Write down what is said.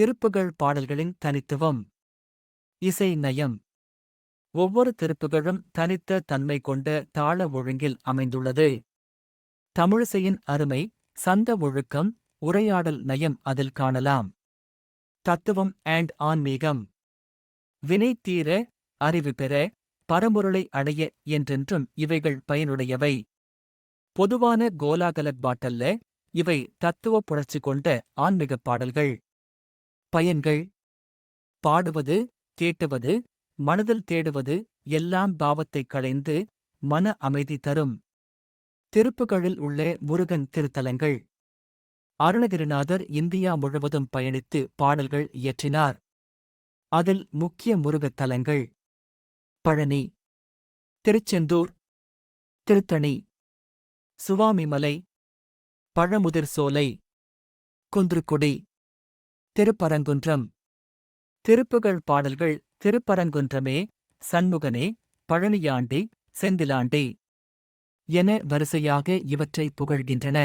திருப்புகழ் பாடல்களின் தனித்துவம். இசை நயம். ஒவ்வொரு திருப்புகழும் தனித்த தன்மை கொண்ட தாள ஒழுங்கில் அமைந்துள்ளது. தமிழிசையின் அருமை சந்த ஒழுக்கம் உரையாடல் நயம் அதில் காணலாம். தத்துவம் அண்ட் ஆன்மீகம். வினை தீர அறிவு பெற பரம்பொருளை அடைய என்றென்றும் இவைகள் பயனுடையவை. பொதுவான கோலாகலப் பாட்டல்ல இவை தத்துவ புணர்ச்சி கொண்ட ஆன்மீகப் பாடல்கள். பயன்கள். பாடுவது கேட்டுவது மனதில் தேடுவது எல்லாம் பாவத்தைக் களைந்து மன அமைதி தரும். திருப்புகளில் உள்ள முருகன் திருத்தலங்கள். அருணகிரிநாதர் இந்தியா முழுவதும் பயணித்து பாடல்கள் இயற்றினார். அதில் முக்கிய முருகத் தலங்கள். பழனி திருச்செந்தூர் திருத்தணி சுவாமிமலை பழமுதிர் சோலை குன்றுக்குடி திருப்பரங்குன்றம். திருப்புகழ் பாடல்கள் திருப்பரங்குன்றமே சண்முகனே பழனியாண்டி செந்திலாண்டி என வரிசையாக இவற்றை புகழ்கின்றன.